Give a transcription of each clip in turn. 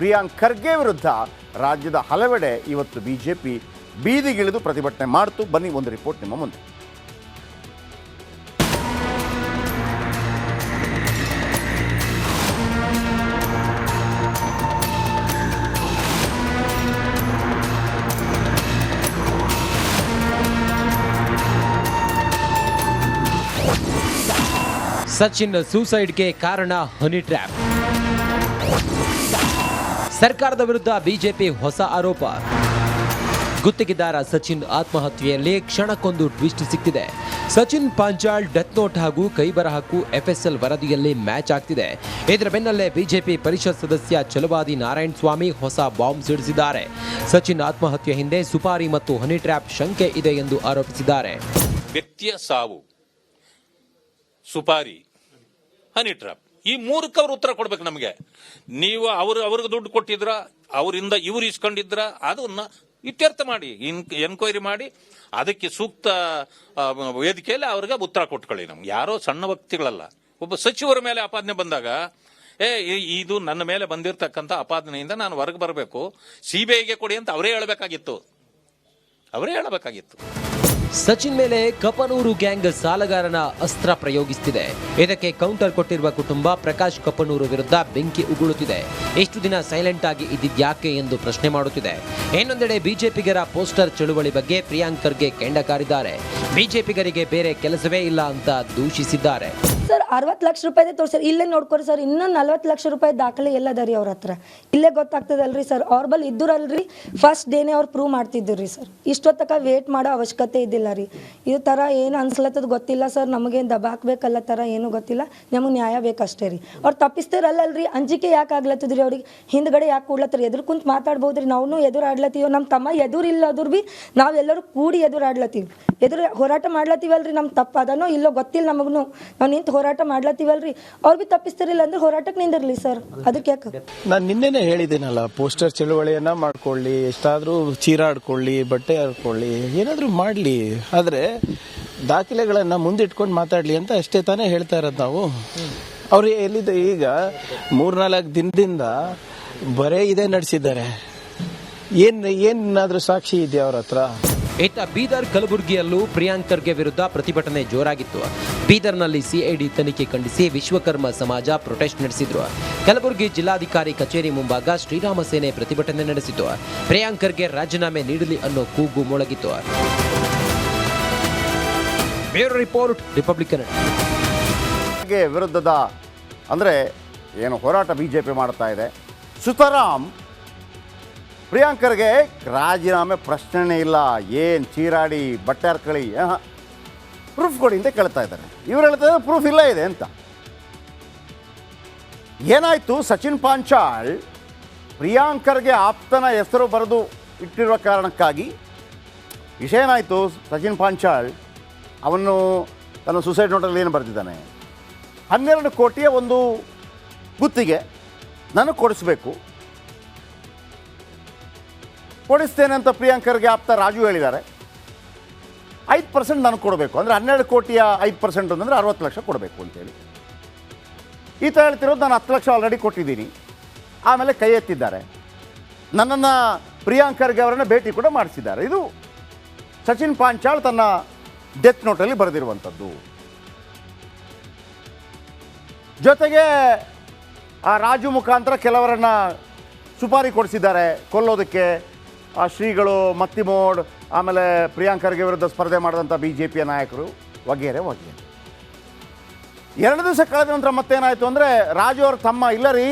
ಪ್ರಿಯಾಂಕ್ ಖರ್ಗೆ ವಿರುದ್ಧ ರಾಜ್ಯದ ಹಲವೆಡೆ ಇವತ್ತು ಬಿಜೆಪಿ ಬೀದಿಗಿಳಿದು ಪ್ರತಿಭಟನೆ ಮಾಡ್ತು. ಬನ್ನಿ ಒಂದು ರಿಪೋರ್ಟ್ ನಿಮ್ಮ ಮುಂದೆ. ಸಚಿನ್ ಸೂಸೈಡ್ಗೆ ಕಾರಣ ಹನಿ ಟ್ರ್ಯಾಪ್. ಸರ್ಕಾರದ ವಿರುದ್ಧ ಬಿಜೆಪಿ ಹೊಸ ಆರೋಪ. ಗುತ್ತಿಗೆದಾರ ಸಚಿನ್ ಆತ್ಮಹತ್ಯೆಯಲ್ಲಿ ಕ್ಷಣಕ್ಕೊಂದು ಟ್ವಿಸ್ಟ್ ಸಿಕ್ಕಿದೆ. ಸಚಿನ್ ಪಾಂಚಾಳ್ ಡೆತ್ ನೋಟ್ ಹಾಗೂ ಕೈಬರಹಕ್ಕೂ ಎಫ್ಎಸ್ಎಲ್ ವರದಿಯಲ್ಲಿ ಮ್ಯಾಚ್ ಆಗ್ತಿದೆ. ಇದರ ಬೆನ್ನಲ್ಲೇ ಬಿಜೆಪಿ ಪರಿಷತ್ ಸದಸ್ಯ ಚಲವಾದಿ ನಾರಾಯಣ ಸ್ವಾಮಿ ಹೊಸ ಬಾಂಬ್ ಸಿಡಿಸಿದ್ದಾರೆ. ಸಚಿನ್ ಆತ್ಮಹತ್ಯೆ ಹಿಂದೆ ಸುಪಾರಿ ಮತ್ತು ಹನಿ ಟ್ರ್ಯಾಪ್ ಶಂಕೆ ಇದೆ ಎಂದು ಆರೋಪಿಸಿದ್ದಾರೆ. ವ್ಯಕ್ತಿಯ ಸಾವು, ಸುಪಾರಿ, ಹನಿ ಟ್ರಾಪ್ ಈ ಮೂರಕ್ಕೆ ಅವ್ರು ಉತ್ತರ ಕೊಡ್ಬೇಕು ನಮಗೆ. ನೀವು ಅವರು, ಅವ್ರಿಗೆ ದುಡ್ಡು ಕೊಟ್ಟಿದ್ರ, ಅವರಿಂದ ಇವ್ರು ಇಸ್ಕೊಂಡಿದ್ರ, ಅದನ್ನ ಇತ್ಯರ್ಥ ಮಾಡಿ ಎನ್ಕ್ವೈರಿ ಮಾಡಿ, ಅದಕ್ಕೆ ಸೂಕ್ತ ವೇದಿಕೆಯಲ್ಲಿ ಅವ್ರಿಗೆ ಉತ್ತರ ಕೊಟ್ಕೊಳ್ಳಿ ನಮ್ಗೆ. ಯಾರೋ ಸಣ್ಣ ವ್ಯಕ್ತಿಗಳಲ್ಲ. ಒಬ್ಬ ಸಚಿವರ ಮೇಲೆ ಆಪಾದನೆ ಬಂದಾಗ, ಏ ಇದು ನನ್ನ ಮೇಲೆ ಬಂದಿರತಕ್ಕಂಥ ಆಪಾದನೆಯಿಂದ ನಾನು ಹೊರಗೆ ಬರಬೇಕು. ಸಿಬಿಐಗೆ ಕೊಡಿ ಅಂತ ಅವರೇ ಹೇಳಬೇಕಾಗಿತ್ತು. ಅವರೇ ಹೇಳಬೇಕಾಗಿತ್ತು. ಸಚಿನ್ ಮೇಲೆ ಕಪನೂರು ಗ್ಯಾಂಗ್ ಸಾಲಗಾರನ ಅಸ್ತ್ರ ಪ್ರಯೋಗಿಸುತ್ತಿದೆ ಇದಕ್ಕೆ ಕೌಂಟರ್ ಕೊಟ್ಟಿರುವ ಕುಟುಂಬ ಪ್ರಕಾಶ್ ಕಪನೂರು ವಿರುದ್ಧ ಬೆಂಕಿ ಉಗುಳುತ್ತಿದೆ. ಎಷ್ಟು ದಿನ ಸೈಲೆಂಟ್ ಆಗಿ ಇದ್ದಿದ್ಯಾಕೆ ಎಂದು ಪ್ರಶ್ನೆ ಮಾಡುತ್ತಿದೆ. ಇನ್ನೊಂದೆಡೆ ಬಿಜೆಪಿಗರ ಪೋಸ್ಟರ್ ಚಳುವಳಿ ಬಗ್ಗೆ ಪ್ರಿಯಾಂಕರ್ಗೆ ಕೆಂಡಕಾರಿದ್ದಾರೆ ಕೆಂಡ ಕಾರಿದ್ದಾರೆ. ಬಿಜೆಪಿಗರಿಗೆ ಬೇರೆ ಕೆಲಸವೇ ಇಲ್ಲ ಅಂತ ದೂಷಿಸಿದ್ದಾರೆ. ಸರ್, ಅರವತ್ತು ಲಕ್ಷ ರೂಪಾಯಿದೆ ತೋರಿಸಿ ಇಲ್ಲೇ ನೋಡ್ಕೊರಿ ಸರ್, ಇನ್ನೂ ನಲ್ವತ್ತು ಲಕ್ಷ ರೂಪಾಯಿ ದಾಖಲೆ ಎಲ್ಲ ರೀ ಅವ್ರ ಹತ್ರ. ಇಲ್ಲೇ ಗೊತ್ತಾಗ್ತದಲ್ರಿ ಸರ್, ಅವ್ರ ಬಲ್ ಇದ್ದರಲ್ರಿ ಫಸ್ಟ್ ಡೇನೇ ಅವ್ರು ಪ್ರೂವ್ ಮಾಡ್ತಿದ್ರು ರೀ ಸರ್. ಇಷ್ಟೊತ್ತಕ ವೇಟ್ ಮಾಡೋ ಅವಶ್ಯಕತೆ ಇದ್ದಿಲ್ಲ ರೀ. ಇದು ಥರ ಏನು ಅನ್ಸ್ಲತ್ತದ ಗೊತ್ತಿಲ್ಲ ಸರ್, ನಮಗೇನು ದಬಾಕ್ಬೇಕಲ್ಲ ಥರ ಏನು ಗೊತ್ತಿಲ್ಲ. ನಮಗೆ ನ್ಯಾಯ ಬೇಕಷ್ಟೇ ರೀ. ಅವ್ರು ತಪ್ಪಿಸ್ತಾರಲ್ಲಲ್ರಿ, ಅಂಜಿಕೆ ಯಾಕೆ ಆಗ್ಲತ್ತದ್ರಿ ಅವ್ರಿಗೆ? ಹಿಂದ್ಗಡೆ ಯಾಕೆ ಕೂಡ್ಲತ್ತರಿ? ಎದುರು ಕುಂತು ಮಾತಾಡ್ಬೋದ್ರಿ ನಾವು ಎದುರು ಆಡ್ಲತ್ತೀವೋ ನಮ್ಮ ತಮ್ಮ ಎದುರು ಇಲ್ಲದ್ರು ಭೀ ನಾವೆಲ್ಲರೂ ಕೂಡಿ ಎದುರು ಆಡ್ಲತ್ತೀವಿ ಎದುರು ಹೋರಾಟ ಮಾಡ್ಲತ್ತೀವಲ್ರಿ ನಮ್ಮ ತಪ್ಪು ಅದನೋ ಇಲ್ಲೋ ಗೊತ್ತಿಲ್ಲ ನಮಗೂ ನಾವು ನಿಂತು ಹೋರಾಟ ಮಾಡ್ಲತ್ತೀವಲ್ರಿ? ಅವ್ರು ಬಿ ತಪ್ಪಿಸ್ತಿರಲಿಲ್ಲ ಅಂದ್ರೆ ಹೋರಾಟಕ್ಕೆ ನಿಂದಿರ್ಲಿ ಸರ್ ಅದಕ್ಕೆ ಯಾಕೆ? ನಾನು ನಿನ್ನೆನೆ ಹೇಳಿದ್ದೀನಲ್ಲ, ಪೋಸ್ಟರ್ ಚಳುವಳಿಯನ್ನ ಮಾಡ್ಕೊಳ್ಳಿ, ಎಷ್ಟಾದ್ರೂ ಚೀರಾಡ್ಕೊಳ್ಳಿ ಬಟ್ಟೆ ಹಾಡ್ಕೊಳ್ಳಿ ಏನಾದರೂ ಮಾಡ್ಲಿ. ಆದ್ರೆ ದಾಖಲೆಗಳನ್ನ ಮುಂದಿಟ್ಕೊಂಡು ಮಾತಾಡ್ಲಿ ಅಂತ ಅಷ್ಟೇ ತಾನೇ ಹೇಳ್ತಾ ಇರೋದು ನಾವು. ಅವ್ರು ಎಲ್ಲಿದೆ ಈಗ ಮೂರ್ನಾಲ್ಕು ದಿನದಿಂದ ಬರೇ ಇದೇ ನಡೆಸಿದ್ದಾರೆ. ಏನ್, ಏನಾದ್ರೂ ಸಾಕ್ಷಿ ಇದೆಯಾ ಅವ್ರ ಹತ್ರ? ಇತ್ತ ಬೀದರ್ ಕಲಬುರಗಿಯಲ್ಲೂ ಪ್ರಿಯಾಂಕ್ ಖರ್ಗೆ ವಿರುದ್ಧ ಪ್ರತಿಭಟನೆ ಜೋರಾಗಿತ್ತು. ಬೀದರ್ನಲ್ಲಿ ಸಿಐಡಿ ತನಿಖೆ ಖಂಡಿಸಿ ವಿಶ್ವಕರ್ಮ ಸಮಾಜ ಪ್ರೊಟೆಸ್ಟ್ ನಡೆಸಿದ್ರು. ಕಲಬುರಗಿ ಜಿಲ್ಲಾಧಿಕಾರಿ ಕಚೇರಿ ಮುಂಭಾಗ ಶ್ರೀರಾಮ ಸೇನೆ ಪ್ರತಿಭಟನೆ ನಡೆಸಿತು ಪ್ರಿಯಾಂಕ್ ಖರ್ಗೆ ರಾಜೀನಾಮೆ ನೀಡಲಿ ಅನ್ನೋ ಕೂಗು ಮೊಳಗಿತ್ತು. Report, Republican. ವಿರುದ್ಧದ, ಅಂದರೆ ಏನು ಹೋರಾಟ ಬಿ ಜೆ ಮಾಡ್ತಾ ಇದೆ. ಸುತರಾಮ್ ಪ್ರಿಯಾಂಕರ್ಗೆ ರಾಜೀನಾಮೆ ಪ್ರಶ್ನೆ ಇಲ್ಲ. ಏನು ಚೀರಾಡಿ ಬಟ್ಟೆ ಹರ್ಕಳಿ ಪ್ರೂಫ್ ಕೊಡಿ ಅಂತ ಕೇಳ್ತಾ ಇದ್ದಾರೆ. ಇವ್ರು ಹೇಳ್ತಾ ಪ್ರೂಫ್ ಇಲ್ಲ ಇದೆ ಅಂತ. ಏನಾಯಿತು? ಸಚಿನ್ ಪಾಂಚಾಳ್ ಪ್ರಿಯಾಂಕರ್ಗೆ ಆಪ್ತನ ಹೆಸರು ಬರೆದು ಇಟ್ಟಿರುವ ಕಾರಣಕ್ಕಾಗಿ ವಿಷಯ ಏನಾಯಿತು? ಸಚಿನ್ ಪಾಂಚಾಳ್ ಅವನು ತನ್ನ ಸುಸೈಡ್ ನೋಟಲ್ಲಿ ಏನು ಬರೆದಿದ್ದಾನೆ? ಹನ್ನೆರಡು ಕೋಟಿಯ ಒಂದು ಗುತ್ತಿಗೆ ನನಗೆ ಕೊಡಿಸ್ಬೇಕು. ಕೊಡಿಸ್ತೇನೆ ಅಂತ ಪ್ರಿಯಾಂಕರ್ಗೆ ಆಪ್ತ ರಾಜು ಹೇಳಿದ್ದಾರೆ. ಐದು ಪರ್ಸೆಂಟ್ ನನಗೆ ಕೊಡಬೇಕು. ಅಂದರೆ ಹನ್ನೆರಡು ಕೋಟಿಯ ಐದು ಪರ್ಸೆಂಟ್ ಅಂತಂದರೆ ಅರವತ್ತು ಲಕ್ಷ ಕೊಡಬೇಕು ಅಂತೇಳಿ. ಈತ ಹೇಳ್ತಿರೋದು ನಾನು ಹತ್ತು ಲಕ್ಷ ಆಲ್ರೆಡಿ ಕೊಟ್ಟಿದ್ದೀನಿ. ಆಮೇಲೆ ಕೈ ಎತ್ತಿದ್ದಾರೆ. ನನ್ನನ್ನು ಪ್ರಿಯಾಂಕರ್ಗೆ ಅವರನ್ನು ಭೇಟಿ ಕೂಡ ಮಾಡಿಸಿದ್ದಾರೆ. ಇದು ಸಚಿನ್ ಪಾಂಚಾಳ್ ತನ್ನ ಡೆತ್ ನೋಟಲ್ಲಿ ಬರೆದಿರುವಂಥದ್ದು. ಜೊತೆಗೆ ಆ ರಾಜು ಮುಖಾಂತರ ಕೆಲವರನ್ನು ಸುಪಾರಿ ಕೊಡಿಸಿದ್ದಾರೆ. ಕೊಲ್ಲೋದಕ್ಕೆ ಆ ಶ್ರೀಗಳು ಮತ್ತಿಮೋಡ್, ಆಮೇಲೆ ಪ್ರಿಯಾಂಕರ್ಗೆ ವಿರುದ್ಧ ಸ್ಪರ್ಧೆ ಮಾಡಿದಂಥ ಬಿ ಜೆ ಪಿಯ ನಾಯಕರು ವಗೇರೆ ವಗೇರೆ. ಎರಡು ದಿವಸ ಕಳೆದ ನಂತರ ಮತ್ತೇನಾಯಿತು ಅಂದರೆ ರಾಜು ಅವ್ರ ತಮ್ಮ, ಇಲ್ಲ ರೀ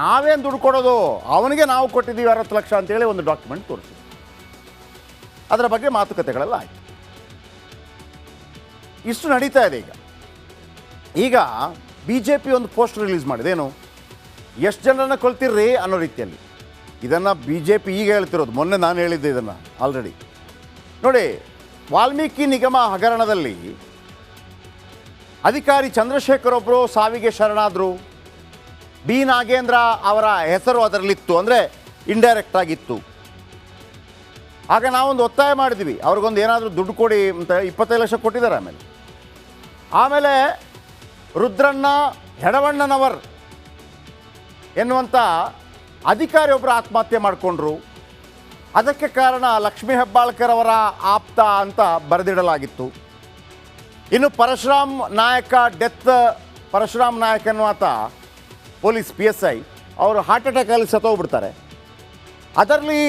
ನಾವೇನು ದುಡ್ಡು ಕೊಡೋದು, ಅವನಿಗೆ ನಾವು ಕೊಟ್ಟಿದ್ದೀವಿ ಅರವತ್ತು ಲಕ್ಷ ಅಂತೇಳಿ ಒಂದು ಡಾಕ್ಯುಮೆಂಟ್ ತೋರಿಸಿದ್ರು. ಅದರ ಬಗ್ಗೆ ಮಾತುಕತೆಗಳೆಲ್ಲ ಆಯಿತು. ಇಷ್ಟು ನಡೀತಾ ಇದೆ ಈಗ. ಈಗ ಬಿ ಒಂದು ಪೋಸ್ಟ್ ರಿಲೀಸ್ ಮಾಡಿದೆ, ಏನು? ಎಷ್ಟು ಜನರನ್ನ ಕೊಲ್ತಿರ್ರಿ ಅನ್ನೋ ರೀತಿಯಲ್ಲಿ. ಇದನ್ನು ಬಿ ಜೆ ಪಿ ಈಗ ಹೇಳ್ತಿರೋದು. ಮೊನ್ನೆ ನಾನು ಹೇಳಿದ್ದೆ ಇದನ್ನು ಆಲ್ರೆಡಿ ನೋಡಿ, ವಾಲ್ಮೀಕಿ ನಿಗಮ ಹಗರಣದಲ್ಲಿ ಅಧಿಕಾರಿ ಚಂದ್ರಶೇಖರ್ ಒಬ್ಬರು ಸಾವಿಗೆ ಶರಣಾದರು. ಬಿ. ನಾಗೇಂದ್ರ ಅವರ ಹೆಸರು ಅದರಲ್ಲಿತ್ತು, ಅಂದರೆ ಇಂಡೈರೆಕ್ಟ್ ಆಗಿತ್ತು. ಆಗ ನಾವೊಂದು ಒತ್ತಾಯ ಮಾಡಿದ್ವಿ. ಅವ್ರಿಗೊಂದು ಏನಾದರೂ ದುಡ್ಡು ಕೊಡಿ ಅಂತ ಇಪ್ಪತ್ತೈದು ಲಕ್ಷ ಕೊಟ್ಟಿದ್ದಾರೆ ಆಮೇಲೆ. ಆಮೇಲೆ ರುದ್ರಣ್ಣ ಹೆಡವಣ್ಣನವರ್ ಎನ್ನುವಂಥ ಅಧಿಕಾರಿ ಒಬ್ಬರು ಆತ್ಮಹತ್ಯೆ ಮಾಡಿಕೊಂಡ್ರು. ಅದಕ್ಕೆ ಕಾರಣ ಲಕ್ಷ್ಮೀ ಹೆಬ್ಬಾಳ್ಕರ್ ಅವರ ಆಪ್ತ ಅಂತ ಬರೆದಿಡಲಾಗಿತ್ತು. ಇನ್ನು ಪರಶುರಾಮ್ ನಾಯಕ, ಡೆತ್ ಪರಶುರಾಮ್ ನಾಯಕ್ ಅನ್ನುವಾತ ಪೊಲೀಸ್ ಪಿ ಎಸ್ ಐ ಅವರು ಹಾರ್ಟ್ ಅಟ್ಯಾಕಲ್ಲಿ ಸತ್ತೋಗ್ಬಿಡ್ತಾರೆ. ಅದರಲ್ಲಿ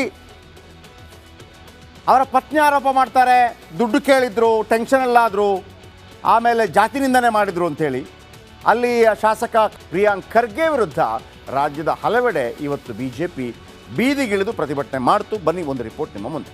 ಅವರ ಪತ್ನಿ ಆರೋಪ ಮಾಡ್ತಾರೆ. ದುಡ್ಡು ಕೇಳಿದ್ರು ಟೆನ್ಷನಲ್ಲಾದರು ಆಮೇಲೆ ಜಾತಿನಿಂದನೇ ಮಾಡಿದ್ರು ಅಂಥೇಳಿ ಅಲ್ಲಿ ಶಾಸಕ ಪ್ರಿಯಾಂಕ್ ಖರ್ಗೆ ವಿರುದ್ಧ ರಾಜ್ಯದ ಹಲವೆಡೆ ಇವತ್ತು ಬಿಜೆಪಿ ಬೀದಿಗಿಳಿದು ಪ್ರತಿಭಟನೆ ಮಾಡ್ತು. ಬನ್ನಿ ಒಂದು ರಿಪೋರ್ಟ್ ನಿಮ್ಮ ಮುಂದೆ.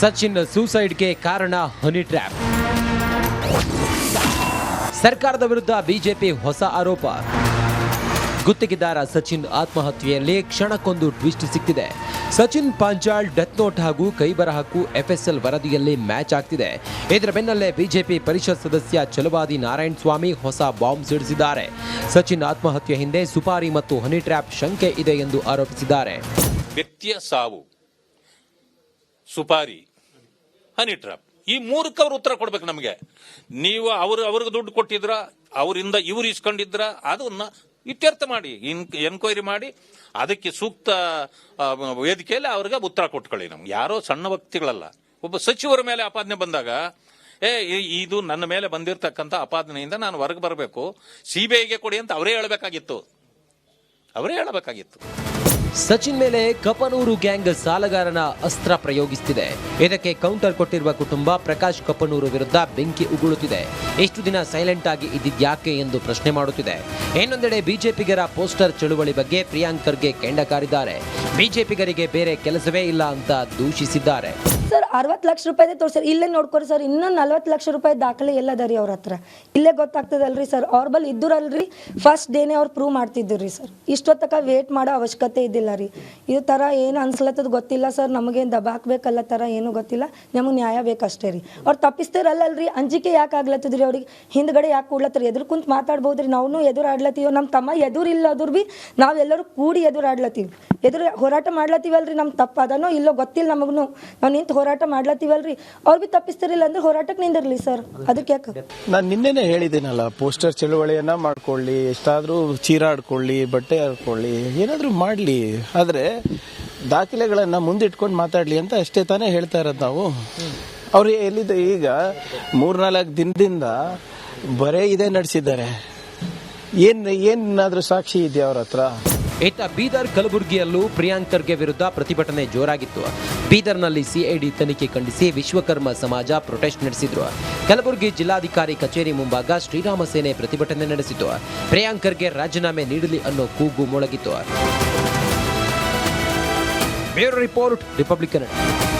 ಸಚಿನ್ ಸೂಸೈಡ್ಗೆ ಕಾರಣ ಹನಿ ಟ್ರ್ಯಾಪ್. ಸರ್ಕಾರದ ವಿರುದ್ಧ ಬಿಜೆಪಿ ಹೊಸ ಆರೋಪ. ಗುತ್ತಿಗೆದಾರ ಸಚಿನ್ ಆತ್ಮಹತ್ಯೆಯಲ್ಲಿ ಕ್ಷಣಕ್ಕೊಂದು ಟ್ವಿಸ್ಟ್ ಸಿಕ್ಕಿದೆ. ಸಚಿನ್ ಪಾಂಚಾಳ್ ಡೆತ್ ನೋಟ್ ಹಾಗೂ ಕೈಬರಹಕ್ಕೂ ಎಫ್ಎಸ್ಎಲ್ ವರದಿಯಲ್ಲಿ ಮ್ಯಾಚ್ ಆಗ್ತಿದೆ. ಇದರ ಬೆನ್ನಲ್ಲೇ ಬಿಜೆಪಿ ಪರಿಷತ್ ಸದಸ್ಯ ಚಲವಾದಿ ನಾರಾಯಣ ಸ್ವಾಮಿ ಹೊಸ ಬಾಂಬ್ ಸಿಡಿಸಿದ್ದಾರೆ. ಸಚಿನ್ ಆತ್ಮಹತ್ಯೆ ಹಿಂದೆ ಸುಪಾರಿ ಮತ್ತು ಹನಿ ಟ್ರ್ಯಾಪ್ ಶಂಕೆ ಇದೆ ಎಂದು ಆರೋಪಿಸಿದ್ದಾರೆ. ವ್ಯಕ್ತಿಯ ಸಾವು, ಸುಪಾರಿ, ಹನಿ ಟ್ರಾಪ್ ಈ ಮೂರಕ್ಕೆ ಅವ್ರು ಉತ್ತರ ಕೊಡ್ಬೇಕು ನಮಗೆ. ನೀವು ಅವರು, ಅವ್ರಿಗೆ ದುಡ್ಡು ಕೊಟ್ಟಿದ್ರ, ಅವರಿಂದ ಇವ್ರು ಇಸ್ಕೊಂಡಿದ್ರ ಅದನ್ನ ಇತ್ಯರ್ಥ ಮಾಡಿ ಎನ್ಕ್ವೈರಿ ಮಾಡಿ, ಅದಕ್ಕೆ ಸೂಕ್ತ ವೇದಿಕೆಯಲ್ಲಿ ಅವ್ರಿಗೆ ಉತ್ತರ ಕೊಟ್ಕೊಳ್ಳಿ ನಮ್ಗೆ. ಯಾರೋ ಸಣ್ಣ ವ್ಯಕ್ತಿಗಳಲ್ಲ. ಒಬ್ಬ ಸಚಿವರ ಮೇಲೆ ಆಪಾದನೆ ಬಂದಾಗ, ಏ ಇದು ನನ್ನ ಮೇಲೆ ಬಂದಿರತಕ್ಕಂಥ ಆಪಾದನೆಯಿಂದ ನಾನು ಹೊರಗೆ ಬರಬೇಕು. ಸಿ ಬಿ ಐಗೆ ಕೊಡಿ ಅಂತ ಅವರೇ ಹೇಳಬೇಕಾಗಿತ್ತು. ಅವರೇ ಹೇಳಬೇಕಾಗಿತ್ತು. ಸಚಿನ್ ಮೇಲೆ ಕಪನೂರು ಗ್ಯಾಂಗ್ ಸಾಲಗಾರನ ಅಸ್ತ್ರ ಪ್ರಯೋಗಿಸುತ್ತಿದೆ ಇದಕ್ಕೆ ಕೌಂಟರ್ ಕೊಟ್ಟಿರುವ ಕುಟುಂಬ ಪ್ರಕಾಶ್ ಕಪನೂರು ವಿರುದ್ಧ ಬೆಂಕಿ ಉಗುಳುತ್ತಿದೆ. ಎಷ್ಟು ದಿನ ಸೈಲೆಂಟ್ ಆಗಿ ಇದ್ದಿದ್ಯಾಕೆ ಎಂದು ಪ್ರಶ್ನೆ ಮಾಡುತ್ತಿದೆ. ಇನ್ನೊಂದೆಡೆ ಬಿಜೆಪಿಗರ ಪೋಸ್ಟರ್ ಚಳುವಳಿ ಬಗ್ಗೆ ಪ್ರಿಯಾಂಕ್ ಖರ್ಗೆ ಕೆಂಡ ಕಾರಿದ್ದಾರೆ. ಬಿಜೆಪಿಗರಿಗೆ ಬೇರೆ ಕೆಲಸವೇ ಇಲ್ಲ ಅಂತ ದೂಷಿಸಿದ್ದಾರೆ. ಸರ್, ಅರವತ್ತು ಲಕ್ಷ ರೂಪಾಯಿ ತೋರಿಸಿ ಇಲ್ಲೇ ನೋಡ್ಕೊರಿ ಸರ್. ಇನ್ನೊಂದು ನಲ್ವತ್ತು ಲಕ್ಷ ರೂಪಾಯಿ ದಾಖಲೆ ಎಲ್ಲ ರೀ ಅವ್ರ ಹತ್ರ. ಇಲ್ಲೇ ಗೊತ್ತಾಗ್ತದಲ್ರಿ ಸರ್. ಅವ್ರ ಬಲ್ ಇದ್ದರಲ್ರಿ. ಫಸ್ಟ್ ಡೇನೇ ಅವ್ರು ಪ್ರೂವ್ ಮಾಡ್ತಿದ್ರು ಸರ್. ಇಷ್ಟೊತ್ತಕ ವೇಟ್ ಮಾಡೋ ಅವಶ್ಯಕತೆ ಇದ್ದಿಲ್ಲ. ರೀ. ಈ ಥರ ಏನು ಅನ್ಸ್ಲತ್ತದ ಗೊತ್ತಿಲ್ಲ ಸರ್. ನಮಗೇನು ದಬಾಕ್ಬೇಕಲ್ಲ ಥರ ಏನು ಗೊತ್ತಿಲ್ಲ. ನಮಗೆ ನ್ಯಾಯ ಬೇಕಷ್ಟೇ ರೀ. ಅವ್ರು ತಪ್ಪಿಸ್ತಾರಲ್ಲಲ್ರಿ. ಅಂಜಿಕೆ ಯಾಕೆ ಆಗ್ಲತ್ತದ್ರಿ ಅವ್ರಿಗೆ? ಹಿಂದ್ಗಡೆ ಯಾಕೆ ಕೂಡ್ಲತ್ತರಿ ಎದುರು ಕುಂತು ಮಾತಾಡ್ಬೋದ್ರಿ. ನಾವು ಎದುರು ಆಡ್ಲತ್ತೀವಿ ನಮ್ಮ ತಮ್ಮ ಎದುರು ಅದ್ರ ಭೀ ನಾವೆಲ್ಲರೂ ಕೂಡಿ ಎದುರು ಆಡ್ಲತ್ತೀವಿ ಎದುರು ಹೋರಾಟ ಮಾಡ್ಲತ್ತೀವಲ್ರಿ ನಮ್ಮ ತಪ್ಪು ಅದನೋ ಇಲ್ಲೋ ಗೊತ್ತಿಲ್ಲ ನಮಗೂ ನಾವು ನಿಂತು ಹೋರಾಟ ಮಾಡ್ಲತ್ತೀವಲ್ರಿ. ಅವ್ರು ಭೀ ತಪ್ಪಿಸ್ತಿರಿಲ್ಲ ಅಂದ್ರೆ ಹೋರಾಟಕ್ಕೆ ನಿಂದಿರಲಿ ಸರ್. ಅದಕ್ಕೆ ಯಾಕೆ? ನಾನು ನಿನ್ನೆನೆ ಹೇಳಿದ್ದೀನಲ್ಲ, ಪೋಸ್ಟರ್ ಚಳುವಳಿಯನ್ನ ಮಾಡ್ಕೊಳ್ಳಿ, ಎಷ್ಟಾದರೂ ಚೀರಾಡ್ಕೊಳ್ಳಿ, ಬಟ್ಟೆ ಹಾಕೊಳ್ಳಿ ಏನಾದರೂ ಮಾಡಲಿ. ಆದ್ರೆ ದಾಖಲೆಗಳನ್ನ ಮುಂದಿಟ್ಕೊಂಡು ಮಾತಾಡ್ಲಿ ಅಂತ ಅಷ್ಟೇ ತಾನೇ ಹೇಳ್ತಾ ಇರೋದು ನಾವು. ಅವ್ರು ಎಲ್ಲಿದೆ ಈಗ ಮೂರ್ನಾಲ್ಕು ದಿನದಿಂದ ಬರೇ ಇದೇ ನಡೆಸಿದ್ದಾರೆ. ಏನ್, ಏನಾದ್ರೂ ಸಾಕ್ಷಿ ಇದೆಯಾ ಅವ್ರ ಹತ್ರ? ಇತ್ತ ಬೀದರ್ ಕಲಬುರಗಿಯಲ್ಲೂ ಪ್ರಿಯಾಂಕ್ ಖರ್ಗೆ ವಿರುದ್ಧ ಪ್ರತಿಭಟನೆ ಜೋರಾಗಿತ್ತು. ಬೀದರ್ನಲ್ಲಿ ಸಿಐಡಿ ತನಿಖೆ ಖಂಡಿಸಿ ವಿಶ್ವಕರ್ಮ ಸಮಾಜ ಪ್ರೊಟೆಸ್ಟ್ ನಡೆಸಿದ್ರು. ಕಲಬುರಗಿ ಜಿಲ್ಲಾಧಿಕಾರಿ ಕಚೇರಿ ಮುಂಭಾಗ ಶ್ರೀರಾಮ ಸೇನೆ ಪ್ರತಿಭಟನೆ ನಡೆಸಿತು. ಪ್ರಿಯಾಂಕ್ ಖರ್ಗೆ ರಾಜೀನಾಮೆ ನೀಡಲಿ ಅನ್ನೋ ಕೂಗು ಮೊಳಗಿತ್ತು. Bureau report Republic Kannada